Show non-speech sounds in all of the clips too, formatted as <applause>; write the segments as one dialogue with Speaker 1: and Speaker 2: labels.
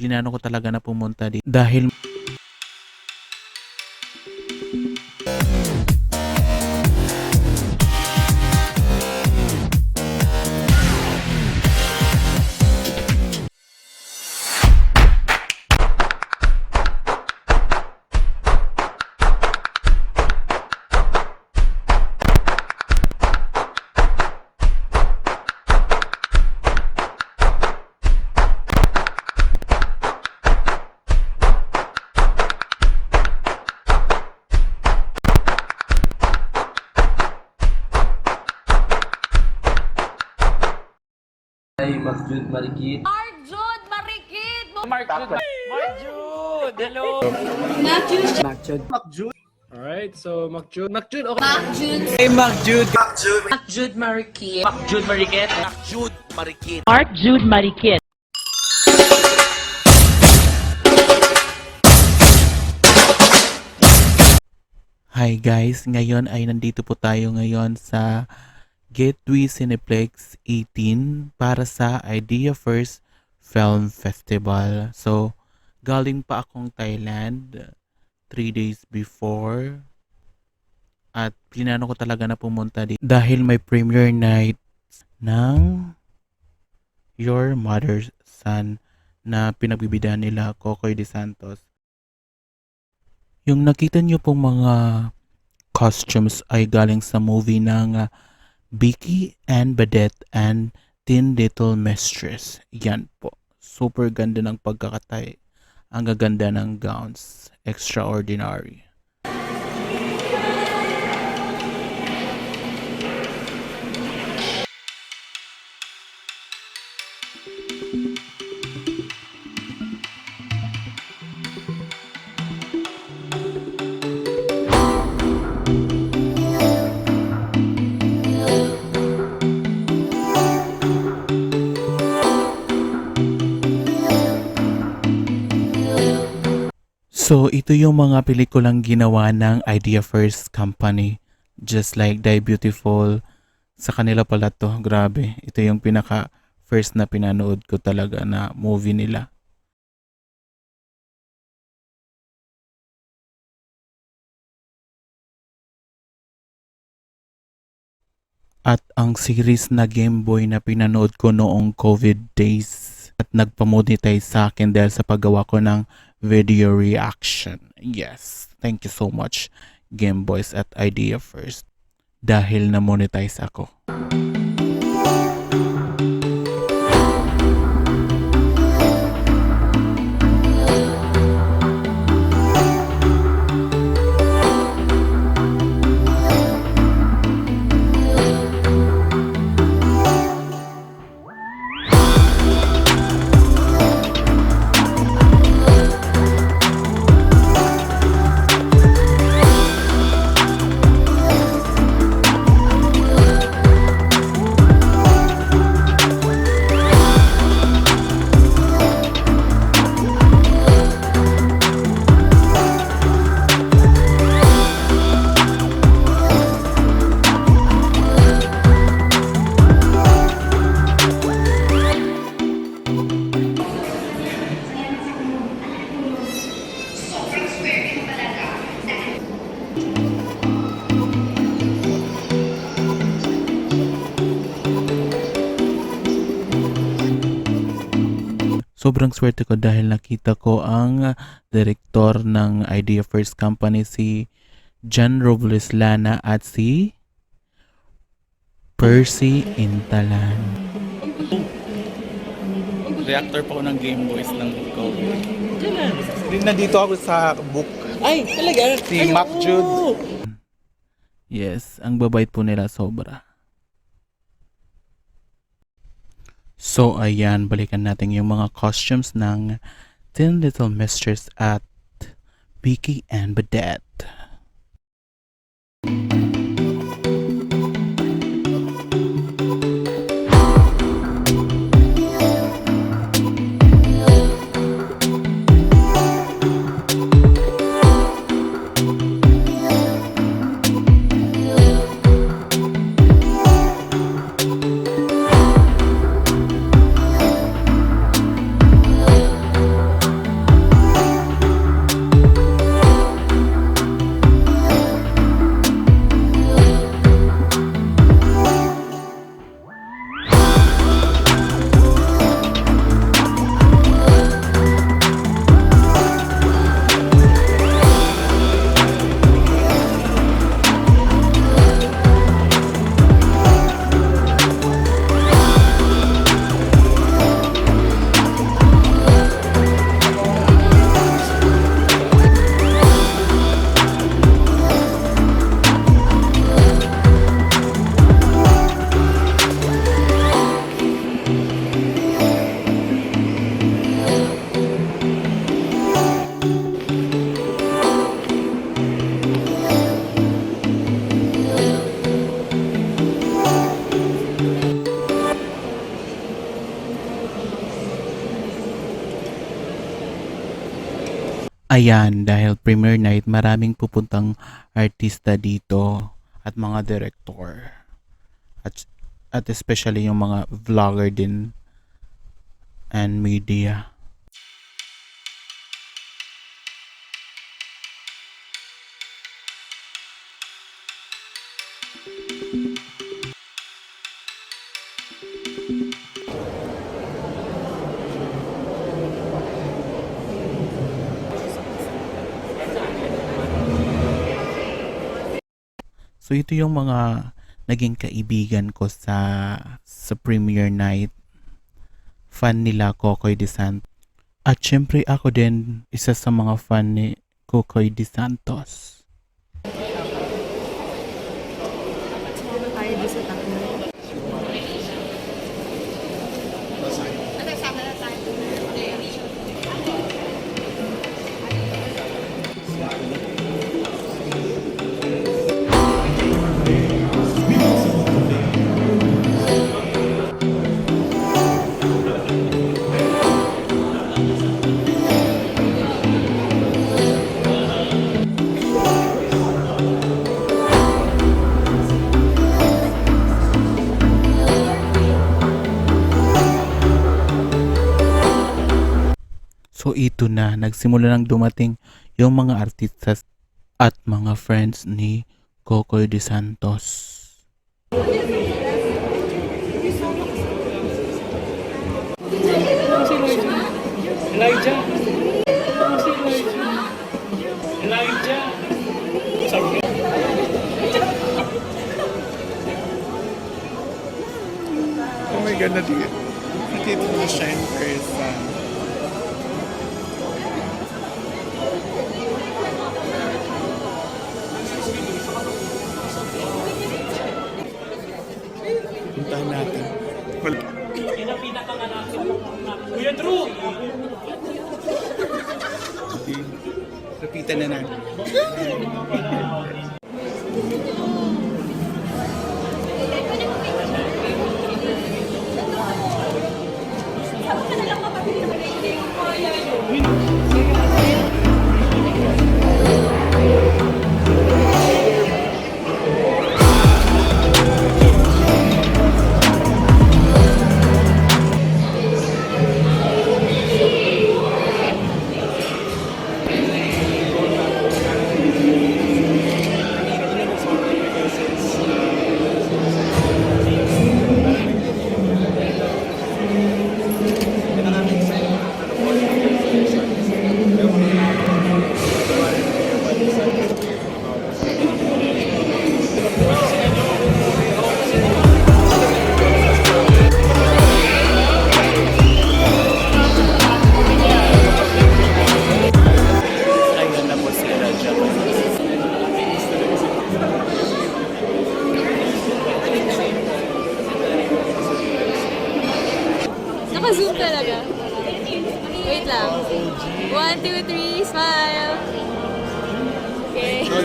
Speaker 1: plinano ko talaga na pumunta dito dahil
Speaker 2: Ay, Magjud Marikit.
Speaker 3: Mark Jude Marikit!
Speaker 4: Mark Jude. Mark Jude. Hello.
Speaker 2: Alright, so Magjud. Magjud, okay.
Speaker 3: Mark Jude
Speaker 4: Hey, Mark Jude.
Speaker 3: Mark Jude Marikit
Speaker 4: Mark Jude Mariket.
Speaker 5: Mark Jude Marikit.
Speaker 1: Hi guys, ngayon ay nandito po tayo ngayon sa Gateway Cineplex 18 para sa Idea First Film Festival. So, galing pa akong Thailand 3 days before at plinano ko talaga na pumunta dito dahil may premiere night ng Your Mother's Son na pinagbibidahan nila Kokoy De Santos. Yung nakita niyo pong mga costumes ay galing sa movie ng uh, Beaky and Badette and Tin Little Mistress. Yan po. Super ganda ng pagkakatay. Ang gaganda ng gowns. Extraordinary. So, ito yung mga pelikulang ginawa ng Idea First Company. Just like Die Beautiful. Sa kanila pala to. Grabe. Ito yung pinaka first na pinanood ko talaga na movie nila. At ang series na Game Boy na pinanood ko noong COVID days at nagpamonetize sa akin dahil sa paggawa ko ng video reaction. Yes, thank you so much Game Boys at Idea First dahil na-monetize ako. Sobrang swerte ko dahil nakita ko ang direktor ng Idea First Company si John Robles Lana at si Percy Intalan. Reactor pa ako ng Game Boys ng COVID.
Speaker 6: Nandito ako sa book
Speaker 4: Ay, talaga?
Speaker 6: si Mac Jude.
Speaker 1: Yes, ang babait po nila sobra. So ayan, balikan natin yung mga costumes ng Tin Little Mistress at Beaky and Badette. Ayan, dahil premiere night, maraming pupuntang artista dito at mga director. At, at especially yung mga vlogger din and media. So ito yung mga naging kaibigan ko sa sa premiere night. Fan nila Kokoy De Santos. At syempre ako din isa sa mga fan ni Kokoy De Santos. So ito na, nagsimula nang dumating yung mga artista at mga friends ni Kokoy De Santos.
Speaker 4: Elijah. Elijah. Elijah.
Speaker 6: Oh my God, nati nakita mo siya in person. Wala.
Speaker 4: Kuya Drew.
Speaker 6: Lapitan na natin. <laughs>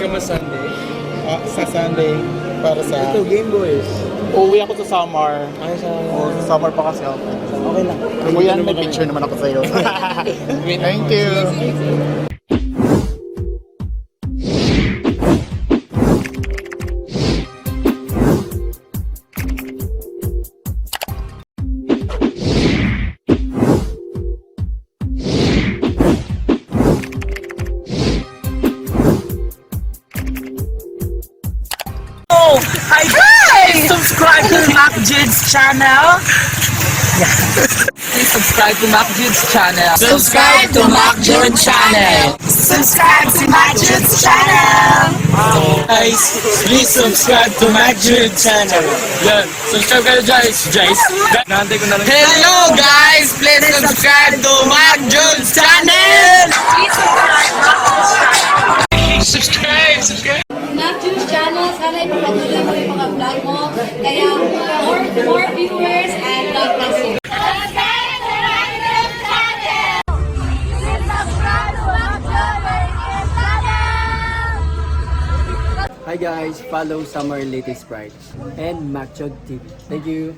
Speaker 2: ka mas-Sunday.
Speaker 6: Ah, sa Sunday, para sa...
Speaker 2: Ito, Game Boys.
Speaker 6: Uuwi ako sa summer.
Speaker 2: Ay, sa...
Speaker 6: Oo, sa summer pa kasi ako.
Speaker 2: Okay lang.
Speaker 6: Kuya, may picture naman ako sa'yo. <laughs> Thank you.
Speaker 5: Channel. <laughs> Please subscribe to Mac Jids channel. Subscribe to Mac Jids channel. Subscribe to Mac Jids channel. Guys, please subscribe to Mac Jids channel. Yan, subscribe kayo guys. Guys, nahantay ko na lang. Hello guys, please subscribe to Mac Jids channel. Subscribe, subscribe.
Speaker 7: Matthews channel, sana ipapatuloy mo yung mga vlog mo. Kaya more, more viewers and God bless you.
Speaker 2: Hi guys, follow Summer Latest Pride and Macchod TV. Thank you.